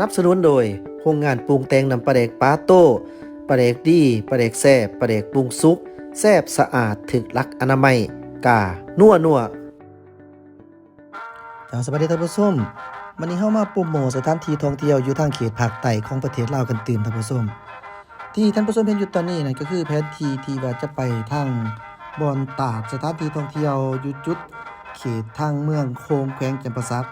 นับสนุนโดยโรงงานปรุงแต่งน้ำปลาแดกปาโต้ปลาแดกดีปลาแดกแซ่บปลาแดกปรุงสุกแซ่บสะอาดถึกลักอนามัย กา นัวนัวจ้าสวัสดีท่านผู้ชมวันนี้เฮามาโปรโมทสถานที่ท่องเที่ยวอยู่ทางเขตภาคใต้ของประเทศลาวกันตื่มท่านผู้ชมที่ท่านผู้ชมเห็นอยู่ตอนนี้นั่นก็คือแผนที่ที่ว่าจะไปทางบอนตาดสถานที่ท่องเที่ยวอยู่จุดเขตทางเมืองโคงแขวงจำปาสัก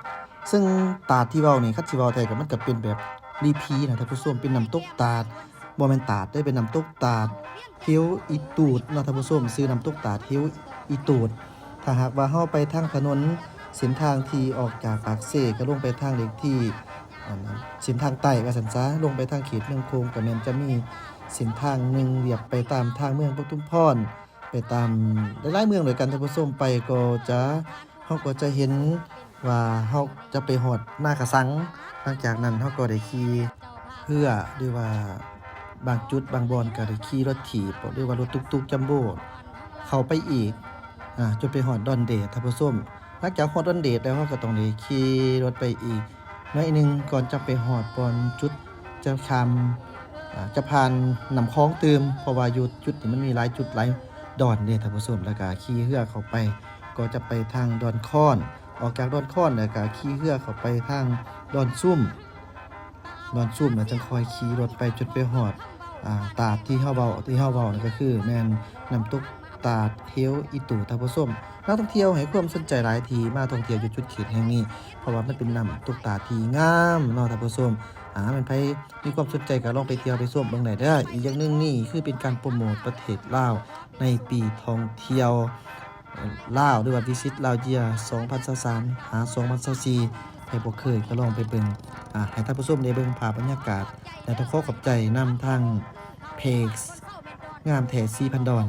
ซึ่งตาดที่เว้านี่คัดสิเว้าไทยก็มันก็เป็นแบบรีพีนะท่านผู้ชมเป็นน้ำตกตาดบ่แม่นตาดได้เป็นน้ำตกตาดเฮียวอีตูดนะท่านผู้ชมซื้อน้ำตกตาดเฮียวอีตูด ถ้าหากว่าเฮาไปทางถนนเส้นทางที่ออกจากปากเซก็ลงไปทางเล็กที่เส้นทางใต้ว่าซั่นซะลงไปทางเขตเมืองโคงก็แม่นจะมีเส้นทางหนึงเรียบไปตามทางเมืองปทุมพรไปตามหลายๆเมืองด้วยกันท่านผู้ชมไปก็จะเฮาก็จะเห็น ว่าเฮาจะไปฮอดหน้ากระสัง หลังจากนั้นเฮาก็ได้ขี่เรือหรือว่าบางจุดบางบอนก็ได้ขี่รถถีบหรือว่ารถตุกๆจัมโบ้เข้าไปอีกอ่าจนไปฮอดดอนเดชท่านผู้มหลังจากฮอดดอนเดชแล้วเฮาก็ต้องได้ขี่รถไปอีกหน่อยนึงก่อนจะไปฮอดบอนจุดจะคำอ่าจะผ่านนำคลองเติมเพราะว่าอยู่จุดนี้มันมีหลายจุดหลายดอนเนี่ยท่านผู้ชมแล้วก็ขี่เรือเข้าไป ก็จะไปทางดอนค้อน ออกจากดอนค้อนแล้วก็ขี่เรือเข้าไปทางดอนซุ่มดอนซุ่มแล้วจังคอยขี่รถไปจนไปหอดอ่าตาดที่เฮาเว้าที่เฮาเว้านั่ก็คือแม่นน้ำตกตาดเฮียวอีตู่ท่านผู้มนักท่องเที่ยวให้ความสนใจหลายทีมาท่องเที่ยวอยู่จุดเขตแห่งนี้ เพราะว่ามันเป็นน้ำตกตาดที่งามนาะท่านผู้มอ่ามันไปมีความสนใจก็ลองไปเที่ยวไปส้มเบิ่งได้เด้ออีกอย่างหนึงนี่คือเป็นการโปรโมทประเทศลาวในปีท่องเที่ยว ลาวหรือว่าวิสิตลาวเยีย2023หา2024ให้บ่เคยก็ลองไปเบิ่งอ่าให้ท่านผู้ชมได้เบิ่งภาพบรรยากาศ และต้องขอขอบใจนำทางเพจงามแท้4,000ดอน